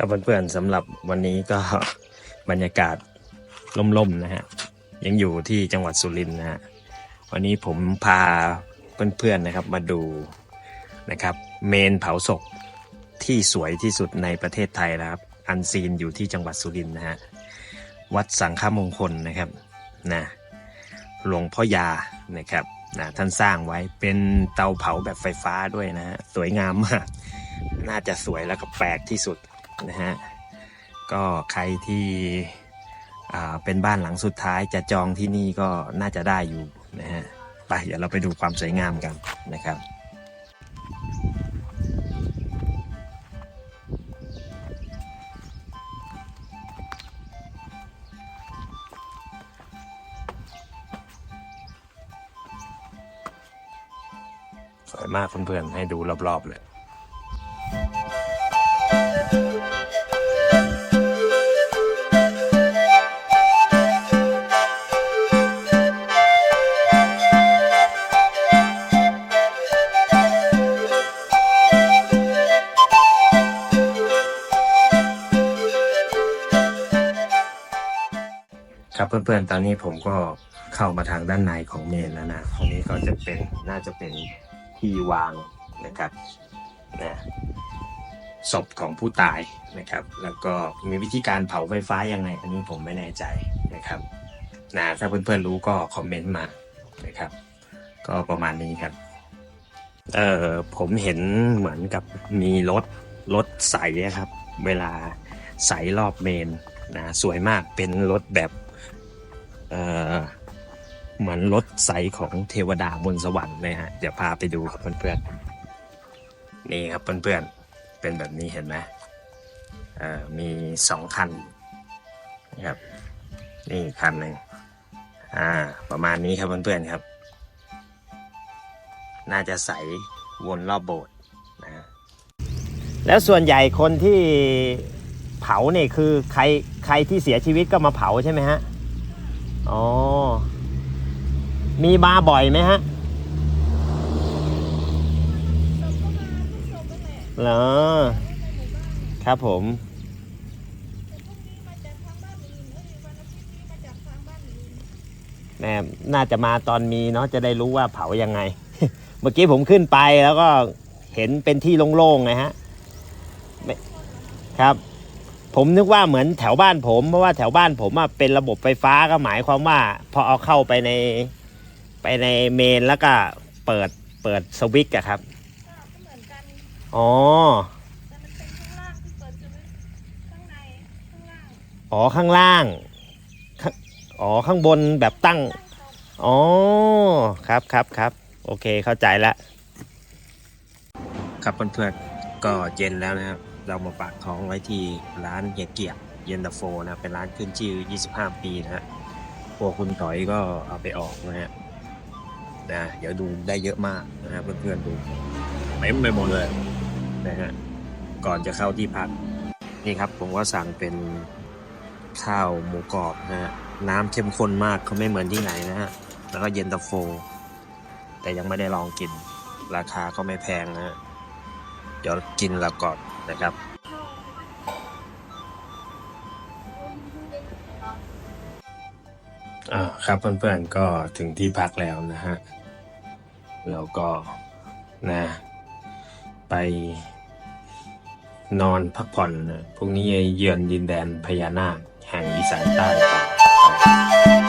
กับเพื่อนๆสำหรับวันนี้ก็บรรยากาศล่มๆนะฮะยังอยู่ที่จังหวัดสุรินทร์นะฮะวันนี้ผมพาเพื่อนๆนะครับมาดูนะครับ เมนเผาศพที่สวยที่สุดในประเทศไทยนะครับ อันซีนอยู่ที่จังหวัดสุรินทร์นะฮะวัดสังฆมงคลนะครับนะหลวงพ่อยานะครับนะท่านสร้างไว้เป็นเตาเผาแบบไฟฟ้าด้วยนะฮะสวยงามมาก น่าจะสวยแล้วก็แปลกที่สุด นะฮะก็ใครที่อ่าเป็นบ้านหลังสุดท้ายจะจองที่นี่ก็น่าจะได้อยู่นะฮะไปเดี๋ยวเราไปดูความสวยงามกันนะครับสวยมากเพื่อนๆให้ดูรอบๆเลย ครับเพื่อนๆ ตอนนี้ผมก็เข้ามาทางด้านในของเมนแล้วนะตรงนี้ก็จะเป็นน่าจะเป็นที่วางนะครับนะศพของผู้ตายนะครับ แล้วก็มีวิธีการเผาไฟฟ้ายังไง อันนี้ผมไม่แน่ใจนะครับนะถ้าเพื่อนๆรู้ก็คอมเมนต์มานะครับ ก็ประมาณนี้ครับ เออผมเห็นเหมือนกับมีรถรถใสครับ เวลาใสรอบเมนนะสวยมากเป็นรถแบบ เหมือนรถใสของเทวดาบนสวรรค์เลยฮะ เดี๋ยวพาไปดูครับเพื่อนๆ นี่ครับเพื่อนๆ เป็นแบบนี้เห็นไหมมีสองคันนะครับ นี่คันหนึ่งอ่า ประมาณนี้ครับเพื่อนๆครับ น่าจะใสวนรอบโบสถ์นะแล้วส่วนใหญ่คนที่เผาเนี่ยคือใครใครที่เสียชีวิตก็มาเผาใช่ไหมฮะ อ๋อ มีมาบ่อยไหมฮะเหรอ ครับผมแน่น่าจะมาตอนมีเนาะจะได้รู้ว่าเผายังไง เมื่อกี้ผมขึ้นไปแล้วก็เห็นเป็นที่โล่งๆไงฮะครับ ผมนึกว่าเหมือนแถวบ้านผม เพราะว่าแถวบ้านผมอะเป็นระบบไฟฟ้าก็หมายความว่า พอเอาเข้าไปในไปในเมนแล้วก็เปิดเปิดสวิตช์อะครับเหมือนกันอ๋อแต่มันเป็นข้างล่างที่เปิดสวิตช์ข้างในข้างล่างอ๋อข้างล่างข้าง อ๋อข้างบนแบบตั้งตั้งเขาอ๋อ ครับครับครับโอเคเข้าใจแล้ว ครับเพื่อนๆก็เย็นแล้วนะครับ เรามาฝากท้องไว้ที่ร้านเฮียเกียรเย็นตาโฟนะเป็นร้านขึ้นชื่อ 25 ปีนะฮะพวกคุณถอยก็เอาไปออกนะฮะนะเดี๋ยวดูได้เยอะมากนะฮะเพื่อนๆดูเต็มไปหมดเลยนะฮะก่อนจะเข้าที่พักนี่ครับผมก็สั่งเป็นข้าวหมูกรอบนะฮะน้ำเข้มข้นมากเขาไม่เหมือนที่ไหนนะฮะแล้วก็เย็นตาโฟ แต่ยังไม่ได้ลองกิน ราคาก็ไม่แพงนะฮะ เดี๋ยวกินแล้วก่อนนะครับ อ่าครับเพื่อนๆก็ถึงที่พักแล้วนะฮะแล้วก็นะไปนอนพักผ่อนนะพรุ่งนี้เยือนดินแดนพญานาคแห่งอีสานใต้ต่อ